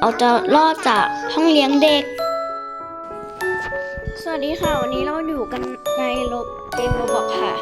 เอาจะรอดจากห้องเลี้ยงเด็ก สวัสดีค่ะ วันนี้เราอยู่กันในโลกเกมโรบอกค่ะ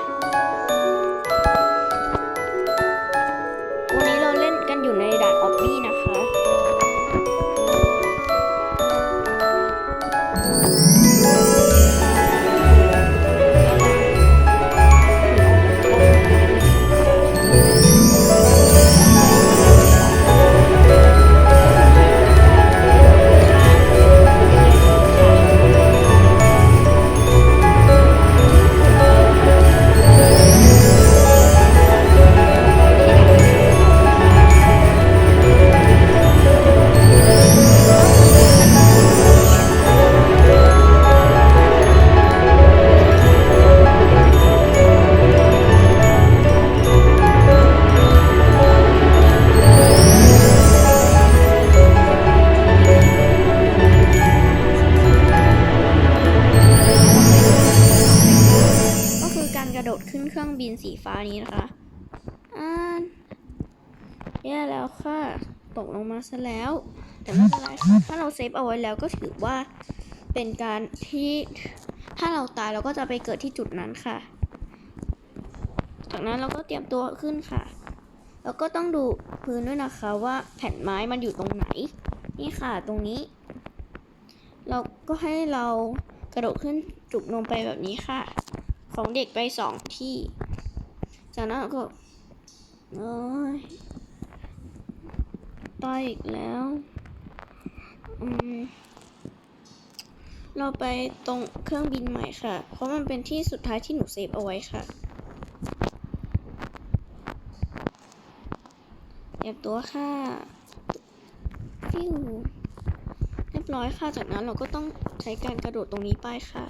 มาซะแล้ว แต่ไม่เป็นไรถ้าเราเซฟเอาไว้แล้วก็ถือว่าเป็นการที่ถ้าเราตายเราก็จะไปเกิดที่จุดนั้นค่ะ จากนั้นเราก็เตรียมตัวขึ้นค่ะ แล้วก็ต้องดูพื้นด้วยนะคะว่าแผ่นไม้มันอยู่ตรงไหน นี่ค่ะตรงนี้ เราก็ให้เรากระโดดขึ้นจุกลงไปแบบนี้ค่ะ ของเด็กไปสองที่ จากนั้นก็โอ้ย ตายอีกแล้วอืมเราไปตรงเครื่องบินใหม่ค่ะ เพราะมันเป็นที่สุดท้ายที่หนูเซฟเอาไว้ค่ะเตรียมตัวค่ะฟิวเรียบร้อยค่ะ จากนั้นเราก็ต้องใช้การกระโดดตรงนี้ไปค่ะ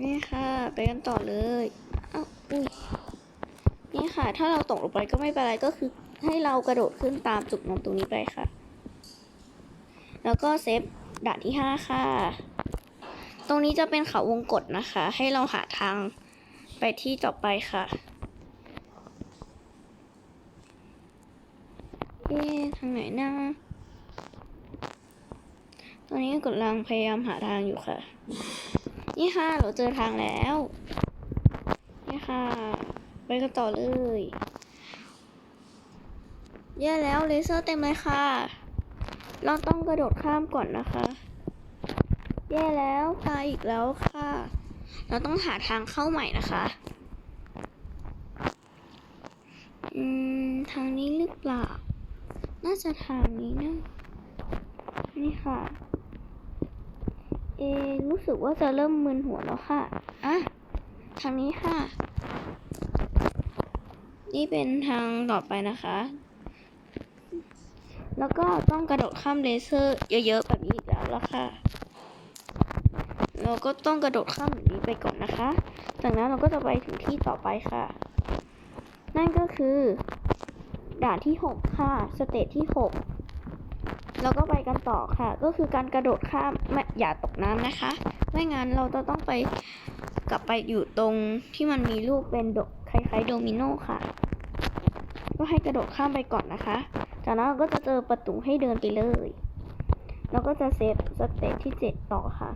นี่ค่ะ ไปกันต่อเลย อ้าว อุ้ย ค่ะ ถ้าเราตกลงไปก็ไม่เป็นไรก็คือให้เรากระโดดขึ้นตามจุดนมตรงนี้ไปค่ะ แล้วก็เซฟด่านที่ห้าค่ะ ตรงนี้จะเป็นเขาวงกฏนะคะ ให้เราหาทางไปที่ต่อไปค่ะเอ๊ทางไหนนะตอนนี้กำลังพยายามหาทางอยู่ค่ะ นี่ค่ะ เราเจอทางแล้ว นี่ค่ะ ไปกันต่อเลยแย่แล้วเลเซอร์เต็มเลยค่ะ เราต้องกระโดดข้ามก่อนนะคะ แย่แล้วตายอีกแล้วค่ะ เราต้องหาทางเข้าใหม่นะคะอืมทางนี้หรือเปล่า น่าจะทางนี้นะ นี่ค่ะ เอรู้สึกว่าจะเริ่มมึนหัวแล้วค่ะ อะ ทางนี้ค่ะ นี่เป็นทางต่อไปนะคะ แล้วก็ต้องกระโดดข้ามเลเซอร์เยอะๆแบบนี้อีกแล้วละค่ะ เราก็ต้องกระโดดข้ามแบบนี้ไปก่อนนะคะ จากนั้นเราก็จะไปถึงที่ต่อไปค่ะ นั่นก็คือ ด่านที่หกค่ะ สเตจที่หกแล้วก็ไปกันต่อค่ะ ก็คือการกระโดดข้ามไม่อย่าตกน้ำนะคะ ไม่งั้นเราจะต้องไปกลับไปอยู่ตรงที่มันมีรูปเป็นคล้ายๆโดมิโนค่ะ ก็ให้กระโดดข้ามไปก่อนนะคะ จากนั้นเราก็จะเจอประตูให้เดินไปเลยแล้วก็จะเซฟสเตจที่เจ็ดต่อค่ะ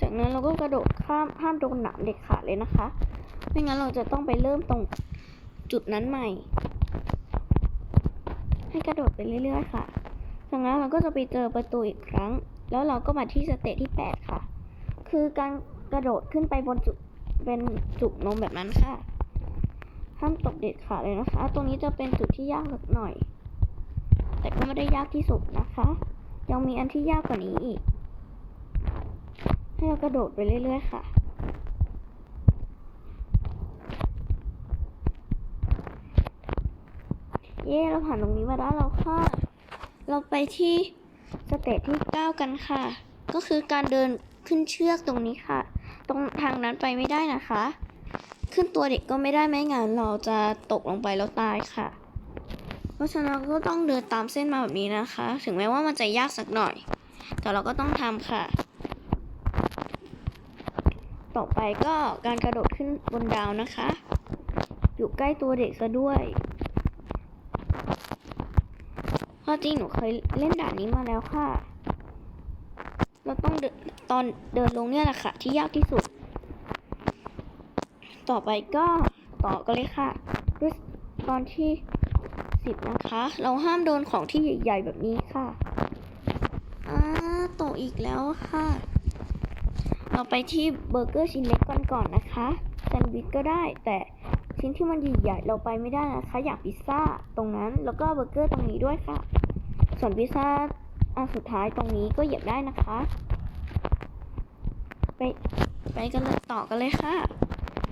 จากนั้นเราก็กระโดดข้ามห้ามโดนหนามเด็ดขาดเลยนะคะ ไม่งั้นเราจะต้องไปเริ่มตรงจุดนั้นใหม่ ให้กระโดดไปเรื่อยๆค่ะ จากนั้นเราก็จะไปเจอประตูอีกครั้ง แล้วเราก็มาที่สเตจที่ 8 ค่ะ คือการกระโดดขึ้นไปบนจุดเป็นจุกนมแบบนั้นค่ะ ห้ามตกเด็ดขาดเลยนะคะ ตรงนี้จะเป็นจุดที่ยากสักหน่อย แต่ก็ไม่ได้ยากที่สุดนะคะ ยังมีอันที่ยากกว่านี้อีก ให้เรากระโดดไปเรื่อยๆค่ะเย้เราผ่านตรงนี้มาได้แล้วค่ะ เราไปที่สเตจที่ 9 กันค่ะ ก็คือการเดินขึ้นเชือกตรงนี้ค่ะ ตรงทางนั้นไปไม่ได้นะคะ ขึ้นตัวเด็กก็ไม่ได้ไม่งั้นเราจะตกลงไปแล้วตายค่ะ เพราะฉะนั้นก็ต้องเดินตามเส้นมาแบบนี้นะคะ ถึงแม้ว่ามันจะยากสักหน่อย แต่เราก็ต้องทำค่ะ ต่อไปก็การกระโดดขึ้นบนดาวนะคะ อยู่ใกล้ตัวเด็กซะด้วยเพราะจริงหนูเคยเล่นด่านนี้มาแล้วค่ะ เราต้องเดินตอนเดินลงเนี่ยแหละค่ะ ที่ยากที่สุด ต่อไปก็ต่อกันเลยค่ะด้วยตอนที่สิบนะคะ เราห้ามโดนของที่ใหญ่ ๆ แบบนี้ค่ะอ่าตกอีกแล้วค่ะ เราไปที่เบอร์เกอร์ชิ้นเล็กก่อนก่อนนะคะแซนด์วิชก็ได้แต่ชิ้นที่มันใหญ่ๆเราไปไม่ได้นะคะ อยากพิซซ่าตรงนั้นแล้วก็เบอร์เกอร์ตรงนี้ด้วยค่ะ ส่วนพิซซ่าอันสุดท้ายตรงนี้ก็เหยียบได้นะคะ ไปไปกันเลยต่อกันเลยค่ะ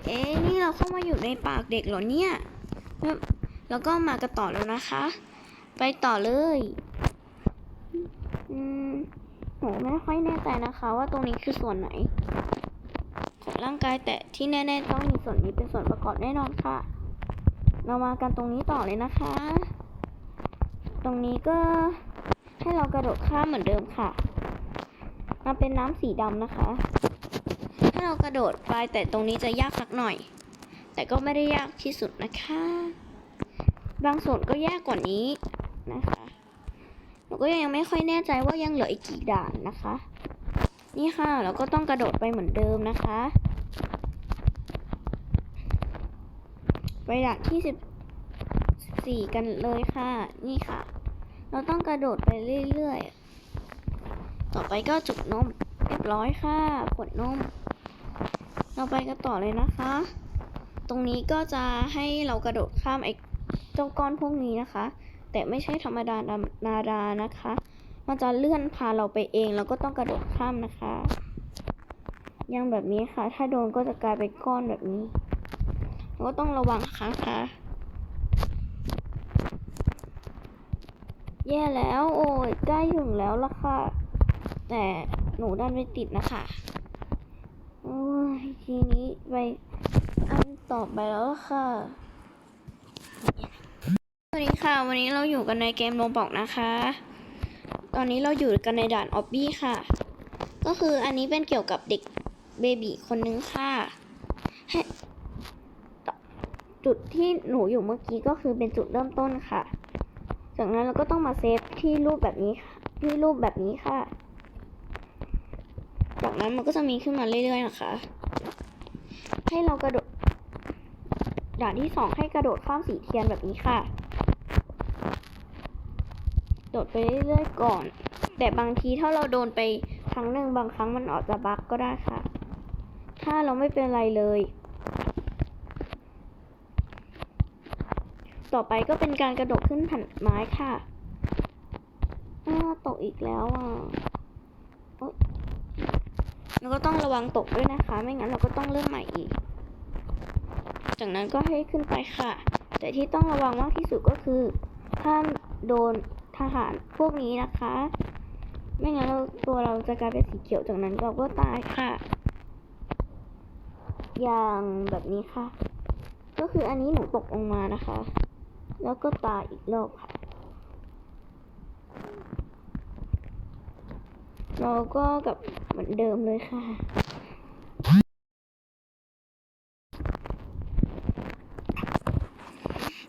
เอ๊ะนี่เราเข้ามาอยู่ในปากเด็กเหรอเนี่ย แล้วก็มากันต่อแล้วนะคะ ไปต่อเลยอืมหนูไม่ค่อยแน่ใจนะคะ ว่าตรงนี้คือส่วนไหน ของร่างกายแต่ที่แน่ๆต้องมีส่วนนี้เป็นส่วนประกอบแน่นอนค่ะ เรามากันตรงนี้ต่อเลยนะคะ ตรงนี้ก็ให้เรากระโดดข้ามเหมือนเดิมค่ะ มาเป็นน้ำสีดำนะคะ กระโดดไปแต่ตรงนี้จะยากสักหน่อย แต่ก็ไม่ได้ยากที่สุดนะคะ บางส่วนก็ยากกว่านี้นะคะหนูก็ยังไม่ค่อยแน่ใจว่ายังเหลืออีกกี่ด่านนะคะ นี่ค่ะเราก็ต้องกระโดดไปเหมือนเดิมนะคะไปด่านที่สิบสี่กันเลยค่ะ นี่ค่ะ เราต้องกระโดดไปเรื่อยๆ ต่อไปก็จุกนม เรียบร้อยค่ะขวดนม เราไปกันต่อเลยนะคะ ตรงนี้ก็จะให้เรากระโดดข้ามไอ้เจ้าก้อนพวกนี้นะคะ แต่ไม่ใช่ธรรมดานาดานะคะ มันจะเลื่อนพาเราไปเองแล้วก็ต้องกระโดดข้ามนะคะ ยังแบบนี้ค่ะ ถ้าโดนก็จะกลายเป็นก้อนแบบนี้เราก็ต้องระวังนะค่ะแย่แล้วโอ้ยใกล้ถึงแล้วละค่ะ แต่หนูดันไปติดนะคะ ทีนี้ไปอันต่อไปแล้วค่ะ สวัสดีค่ะ วันนี้เราอยู่กันในเกมโรบอกนะคะ ตอนนี้เราอยู่กันในด่านออบบี้ค่ะ ก็คืออันนี้เป็นเกี่ยวกับเด็กเบบีคนนึงค่ะให้จุดที่หนูอยู่เมื่อกี้ก็คือเป็นจุดเริ่มต้นค่ะ จากนั้นเราก็ต้องมาเซฟที่รูปแบบนี้ค่ะที่รูปแบบนี้ค่ะ จากนั้นมันก็จะมีขึ้นมาเรื่อยๆนะคะ ให้เรากระโดด ด่านที่สองให้กระโดดข้ามสีเทียนแบบนี้ค่ะ โดดไปเรื่อยๆก่อน แต่บางทีถ้าเราโดนไปครั้งหนึ่งบางครั้งมันอาจจะบั๊กก็ได้ค่ะ ถ้าเราไม่เป็นไรเลย ต่อไปก็เป็นการกระโดดขึ้นแผ่นไม้ค่ะอ้าตกอีกแล้วอะ แล้วก็ต้องระวังตกด้วยนะคะ ไม่งั้นเราก็ต้องเริ่มใหม่อีก จากนั้นก็ให้ขึ้นไปค่ะ แต่ที่ต้องระวังมากที่สุดก็คือถ้ามโดนทหารพวกนี้นะคะ ไม่งั้นเราตัวเราจะกลายเป็นสีเขียวจากนั้นเราก็ตายค่ะ อย่างแบบนี้ค่ะ ก็คืออันนี้หนูตกลงมานะคะ แล้วก็ตายอีกรอบค่ะ เราก็กลับเหมือนเดิมเลยค่ะ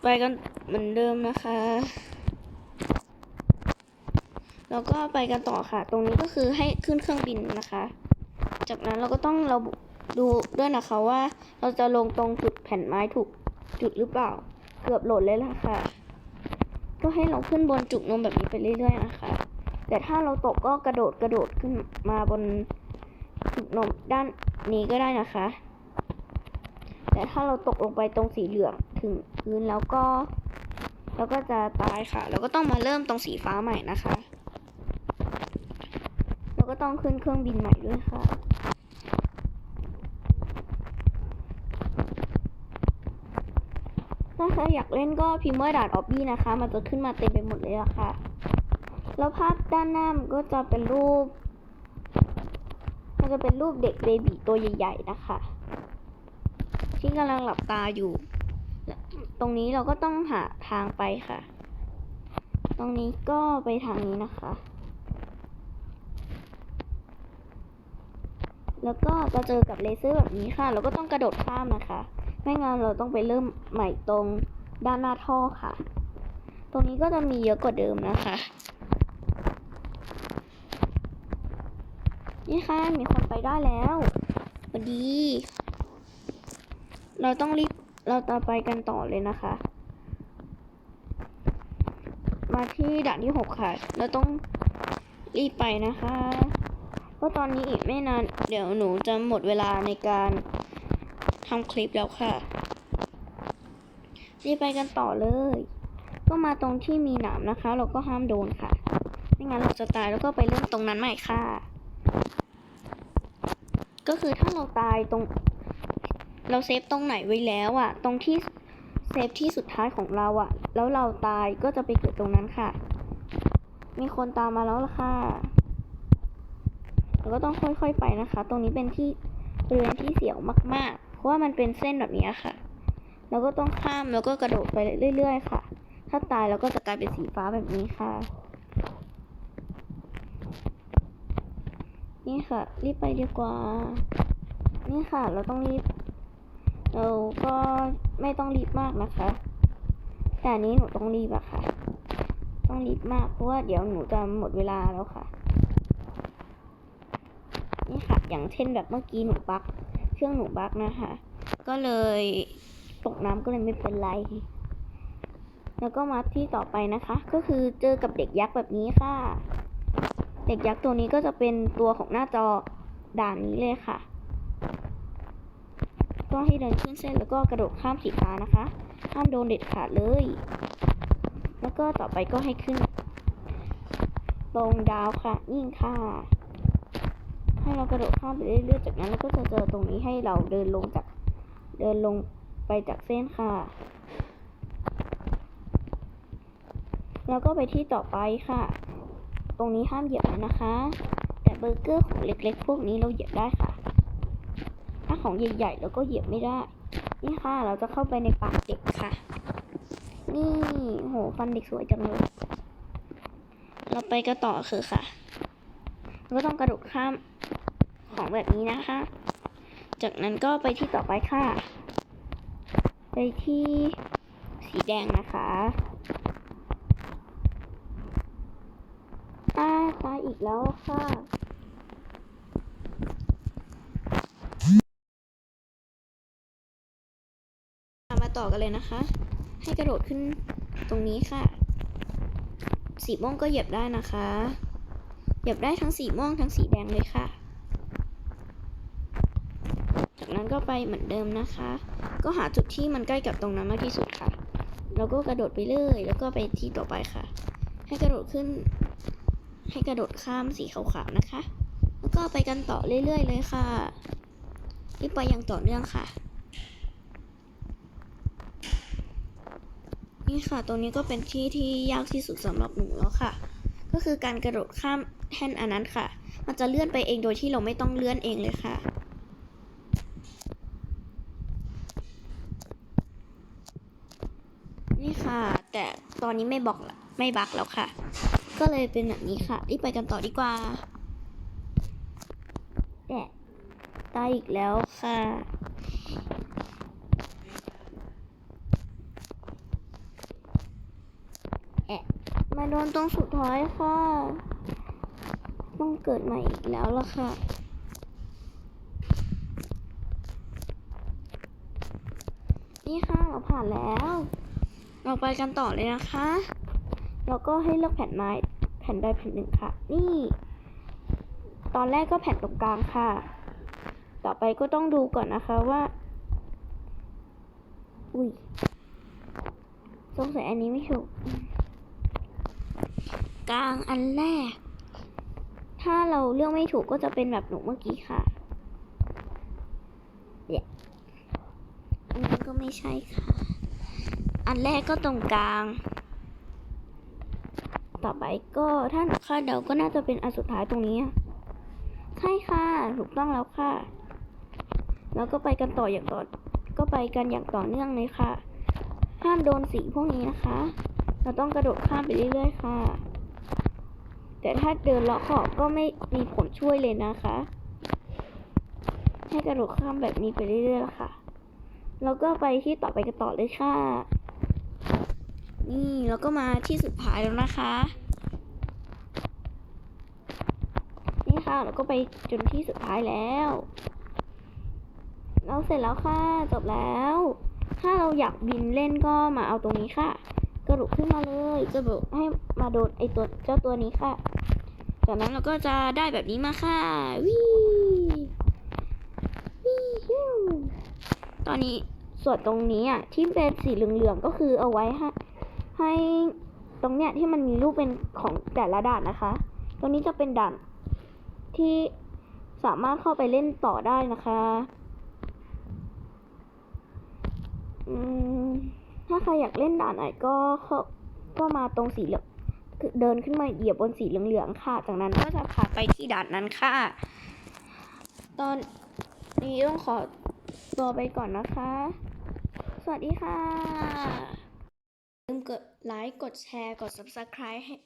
ไปกันเหมือนเดิมนะคะ แล้วก็ไปกันต่อค่ะ ตรงนี้ก็คือให้ขึ้นเครื่องบินนะคะ จากนั้นเราก็ต้องเราดูด้วยนะคะว่าเราจะลงตรงจุดแผ่นไม้ถูกจุดหรือเปล่า เกือบหล่นเลยล่ะค่ะ ก็ให้เราขึ้นบนจุกนมแบบนี้ไปเรื่อยๆนะคะ แต่ถ้าเราตกก็กระโดดกระโดดขึ้นมาบนจุกนมด้านนี้ก็ได้นะคะ แต่ถ้าเราตกลงไปตรงสีเหลืองถึงพื้นแล้วก็เราก็จะตายค่ะ เราก็ต้องมาเริ่มตรงสีฟ้าใหม่นะคะ เราก็ต้องขึ้นเครื่องบินใหม่ด้วยค่ะ ถ้าใครอยากเล่นก็พิมพ์ว่าด่านออบบี้นะคะ มันจะขึ้นมาเต็มไปหมดเลยอะค่ะ แล้วภาพด้านหน้ามันก็จะเป็นรูป มันจะเป็นรูปเด็กเบบีตัวใหญ่ๆนะคะ ที่กำลังหลับตาอยู่ ตรงนี้เราก็ต้องหาทางไปค่ะ ตรงนี้ก็ไปทางนี้นะคะ แล้วก็จะเจอกับเลเซอร์แบบนี้ค่ะ เราก็ต้องกระโดดข้ามนะคะ ไม่ไม่งั้นเราต้องไปเริ่มใหม่ตรงด้านหน้าท่อค่ะ ตรงนี้ก็จะมีเยอะกว่าเดิมนะคะ นี่ค่ะ มีคนไปได้แล้วพอดี เราต้องรีบ เราต่อไปกันต่อเลยนะคะ มาที่ด่านที่หกค่ะ เราต้องรีบไปนะคะ เพราะตอนนี้อีกไม่นาน เดี๋ยวหนูจะหมดเวลาในการทำคลิปแล้วค่ะ รีบไปกันต่อเลย ก็มาตรงที่มีหนามนะคะ เราก็ห้ามโดนค่ะ ไม่งั้นเราจะตายแล้วก็ไปเริ่มตรงนั้นใหม่ค่ะ ก็คือถ้าเราตายตรง เราเซฟตรงไหนไว้แล้วอะตรงที่เซฟที่สุดท้ายของเราอะแล้วเราตายก็จะไปเกิดตรงนั้นค่ะ มีคนตามมาแล้วล่ะค่ะเราก็ต้องค่อยๆไปนะคะ ตรงนี้เป็นที่บริเวณที่เสียวมาก ๆ เพราะว่ามันเป็นเส้นแบบนี้ค่ะเราก็ต้องข้ามแล้วก็กระโดดไปเรื่อย ๆ ค่ะ ถ้าตายเราก็จะกลายเป็นสีฟ้าแบบนี้ค่ะ นี่ค่ะ รีบไปดีกว่า นี่ค่ะ เราต้องรีบ เราก็ไม่ต้องรีบมากนะคะ แต่นนี้หนูต้องรีบอะค่ะ ต้องรีบมากเพราะว่าเดี๋ยวหนูจะหมดเวลาแล้วค่ะ นี่ค่ะ อย่างเช่นแบบเมื่อกี้หนูบักเครื่องหนูบักนะคะ ก็เลยตกน้ำก็เลยไม่เป็นไรแล้วก็มาที่ต่อไปนะคะ ก็คือเจอกับเด็กยักษ์แบบนี้ค่ะ เด็กยักษ์ตัวนี้ก็จะเป็นตัวของหน้าจอด่านนี้เลยค่ะ ก็ให้เดินขึ้นเส้นแล้วก็กระโดดข้ามสีฟ้านะคะ ห้ามโดนเด็ดขาดเลย แล้วก็ต่อไปก็ให้ขึ้น ตรงดาวค่ะ ยิ่งค่ะ ให้เรากระโดดข้ามไปเรื่อยๆจากนั้นเราก็จะเจอตรงนี้ให้เราเดินลงจากเดินลงไปจากเส้นค่ะ แล้วก็ไปที่ต่อไปค่ะ ตรงนี้ห้ามเหยียบนะนะคะ แต่เบอร์เกอร์ของเล็กๆ พวกนี้เราเหยียบได้ค่ะ ถ้าของใหญ่ๆเราก็เหยียบไม่ได้ นี่ค่ะ เราจะเข้าไปในปากเด็กค่ะ นี่โหฟันเด็กสวยจังเลย เราไปกันต่อคือค่ะเราก็ต้องกระโดดข้ามของแบบนี้นะคะ จากนั้นก็ไปที่ต่อไปค่ะ ไปที่สีแดงนะคะตายตาย อีกแล้วค่ะมาต่อกันเลยนะคะ ให้กระโดดขึ้นตรงนี้ค่ะ สีม่วงก็เหยียบได้นะคะ เหยียบได้ทั้งสีม่วงทั้งสีแดงเลยค่ะ จากนั้นก็ไปเหมือนเดิมนะคะ ก็หาจุดที่มันใกล้กับตรงนั้นมากที่สุดค่ะ แล้วก็กระโดดไปเลยแล้วก็ไปที่ต่อไปค่ะ ให้กระโดดขึ้น ให้กระโดดข้ามสีขาวๆนะคะ แล้วก็ไปกันต่อเรื่อยๆเลยค่ะรีบไปอย่างต่อเนื่องค่ะ นี่ค่ะ ตรงนี้ก็เป็นที่ที่ยากที่สุดสำหรับหนูแล้วค่ะ ก็คือการกระโดดข้ามแท่นอันนั้นค่ะ มันจะเลื่อนไปเองโดยที่เราไม่ต้องเลื่อนเองเลยค่ะนี่ค่ะ แต่ตอนนี้ไม่บอกละไม่บักแล้วค่ะ ก็เลยเป็นแบบนี้ค่ะ รีบไปกันต่อดีกว่าแดะตายอีกแล้วค่ะ แอะมาโดนตรงสุดท้ายค่ะ ต้องเกิดใหม่อีกแล้วล่ะค่ะนี่ค่ะเราผ่านแล้ว เราไปกันต่อเลยนะคะเราก็ให้เลือกแผ่นไม้ ผ่นใดแผ่นหนึ่งค่ะ นี่ ตอนแรกก็แผ่นตรงกลางค่ะ ต่อไปก็ต้องดูก่อนนะคะว่า อุ้ยสงสัยอันนี้ไม่ถูก กลางอันแรก ถ้าเราเลือกไม่ถูกก็จะเป็นแบบหนูเมื่อกี้ค่ะเดี๋ยอันนี้ก็ไม่ใช่ค่ะ อันแรกก็ตรงกลาง ต่อไปก็ถ้านคาดเดาก็น่าจะเป็นอันสุดท้ายตรงนี้ ใช่ค่ะ ถูกต้องแล้วค่ะ แล้วก็ไปกันต่ออย่างต่อ ก็ไปกันอย่างต่อเนื่องเลยค่ะ ห้ามโดนสีพวกนี้นะคะ เราต้องกระโดดข้ามไปเรื่อยๆค่ะ แต่ถ้าเดินเลาะขอบก็ไม่มีผลช่วยเลยนะคะ ให้กระโดดข้ามแบบนี้ไปเรื่อยๆค่ะ แล้วก็ไปที่ต่อไปกันต่อเลยค่ะ นี่แล้วก็มาที่สุดท้ายแล้วนะคะ นี่ค่ะแล้วก็ไปจนที่สุดท้ายแล้ว เราเสร็จแล้วค่ะจบแล้ว ถ้าเราอยากบินเล่นก็มาเอาตรงนี้ค่ะ กระโดดขึ้นมาเลยกระโดดให้มาโดนไอตัวเจ้าตัวนี้ค่ะ จากนั้นเราก็จะได้แบบนี้มาค่ะวิวิฮิวตอนนี้ส่วนตรงนี้อะที่เป็นสีเหลืองๆก็คือเอาไว้ให้ ให้ตรงเนี้ยที่มันมีรูปเป็นของแต่ละด่านนะคะ ตรงนี้จะเป็นด่านที่สามารถเข้าไปเล่นต่อได้นะคะถ้าใครอยากเล่นด่านไหนก็เข้าก็มาตรงสีเหลืองคือเดินขึ้นมาเหยียบบนสีเหลืองๆค่ะ จากนั้นก็จะพาไปที่ด่านนั้นค่ะ ตอนนี้ต้องขอตัวไปก่อนนะคะ สวัสดีค่ะ กดไลค์ กดแชร์ กด subscribe ให้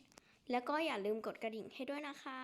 แล้วก็อย่าลืมกดกระดิ่งให้ด้วยนะคะ